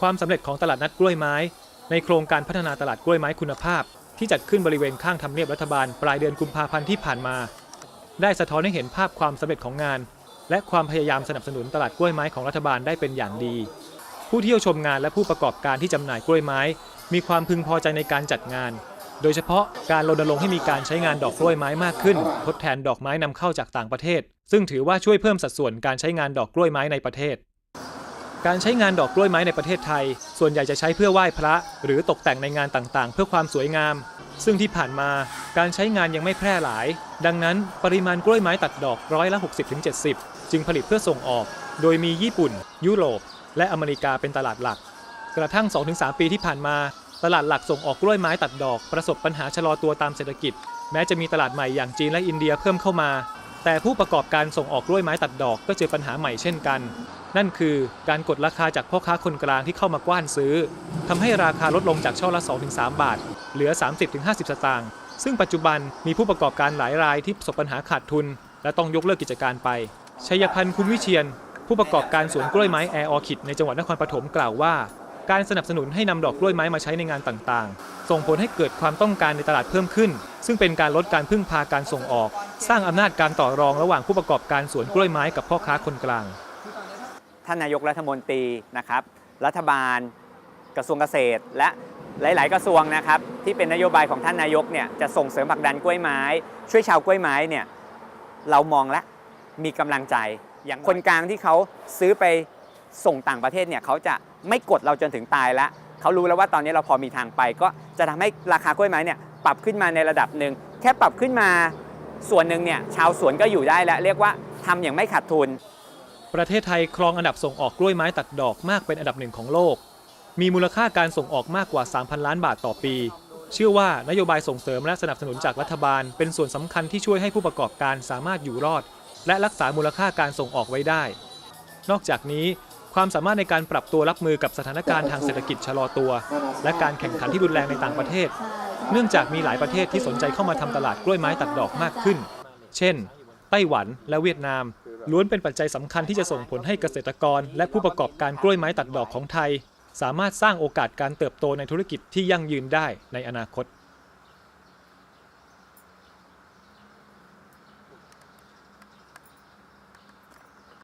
ความสำเร็จของตลาดนัดกล้วยไม้ ในโครงการพัฒนาตลาดกล้วยไม้คุณภาพ ที่จัดขึ้นบริเวณข้างทำเนียบรัฐบาลปลายเดือนกุมภาพันธ์ที่ผ่านมา ได้สะท้อนให้เห็นภาพความสำเร็จของงาน และความพยายามสนับสนุนตลาดกล้วยไม้ของรัฐบาลได้เป็นอย่างดี ผู้เที่ยวชมงานและผู้ประกอบการที่จำหน่ายกล้วยไม้ มีความพึงพอใจในการจัดงาน โดยเฉพาะการรณรงค์ให้มีการใช้งานดอกกล้วยไม้มากขึ้น ทดแทนดอกไม้นำเข้าจากต่างประเทศ ซึ่งถือว่าช่วยเพิ่มสัดส่วนการใช้งานดอกกล้วยไม้ในประเทศ การใช้งานดอกกล้วยไม้ในประเทศไทย ส่วนใหญ่จะใช้เพื่อไหว้พระ หรือตกแต่งในงานต่างๆ เพื่อความสวยงาม ซึ่งที่ผ่านมาการใช้งานยังไม่แพร่หลาย ดังนั้นปริมาณกล้วยไม้ตัดดอกร้อยละ 60-70 จึงผลิตเพื่อส่งออก โดยมีญี่ปุ่น ยุโรป และอเมริกาเป็นตลาดหลัก กระทั่ง 2-3 ปีที่ผ่านมา ตลาดหลักส่งออกกล้วยไม้ตัดดอก ประสบปัญหาชะลอตัวตามเศรษฐกิจ แม้จะมีตลาดใหม่อย่างจีนและอินเดียเพิ่มเข้ามา แต่ผู้ประกอบการส่งออกกล้วยไม้ตัดดอกก็เจอปัญหาใหม่เช่นกัน นั่นคือการกดราคาจากพ่อค้าคนกลางที่เข้ามากว้านซื้อทำให้ราคาลดลงจากช่อละ 2-3 บาท เหลือ 30-50 สตางค์ซึ่งปัจจุบันมีผู้ประกอบการหลายรายที่ประสบปัญหาขาดทุน และต้องยกเลิกกิจการไปชัยพันธ์คุณวิเชียน ผู้ประกอบการสวนกล้วยไม้แอร์ออคิดในจังหวัดนครปฐมกล่าวว่า การสนับสนุนให้นำดอกกล้วยไม้มาใช้ในงานต่างๆ ส่งผลให้เกิดความต้องการในตลาดเพิ่มขึ้น ซึ่งเป็นการลดการพึ่งพาการส่งออก สร้างอำนาจการต่อรองระหว่างผู้ประกอบการสวนกล้วยไม้กับพ่อค้าคนกลาง ท่านนายกรัฐมนตรีนะครับ รัฐบาล กระทรวงเกษตร และหลาย ๆ กระทรวงนะครับ ที่เป็นนโยบายของท่านนายกเนี่ยจะส่งเสริมผลักดันกล้วยไม้ ช่วยชาวกล้วยไม้เนี่ยเรามองแล้วมีกำลังใจ อย่างคนกลางที่เขาซื้อไป ส่งต่างประเทศเนี่ยเขาจะไม่กดเราจนถึงตายแล้วเขารู้แล้วว่าตอนนี้เราพอมีทางไป ก็จะทำให้ราคากล้วยไม้เนี่ยปรับขึ้นมาในระดับหนึ่งแค่ปรับขึ้นมาส่วนหนึ่งเนี่ยชาวสวนก็อยู่ได้แล้วเรียกว่าทำอย่างไม่ขาดทุน ประเทศไทยครองอันดับส่งออกกล้วยไม้ตัดดอกมากเป็นอันดับหนึ่งของโลก มีมูลค่าการส่งออกมากกว่า 3,000 ล้านบาทต่อปี เชื่อว่านโยบายส่งเสริมและสนับสนุนจากรัฐบาล เป็นส่วนสำคัญที่ช่วยให้ผู้ประกอบการสามารถอยู่รอด และรักษามูลค่าการส่งออกไว้ได้ นอกจากนี้ ความสามารถในการปรับตัวรับมือกับสถานการณ์ทางเศรษฐกิจชะลอตัว และการแข่งขันที่รุนแรงในต่างประเทศ เนื่องจากมีหลายประเทศที่สนใจเข้ามาทำตลาดกล้วยไม้ตัดดอกมากขึ้น เช่น ไต้หวันและเวียดนาม ล้วนเป็นปัจจัยสำคัญที่จะส่งผลให้เกษตรกร และผู้ประกอบการกล้วยไม้ตัดดอกของไทย สามารถสร้างโอกาสการเติบโตในธุรกิจที่ยั่งยืนได้ในอนาคต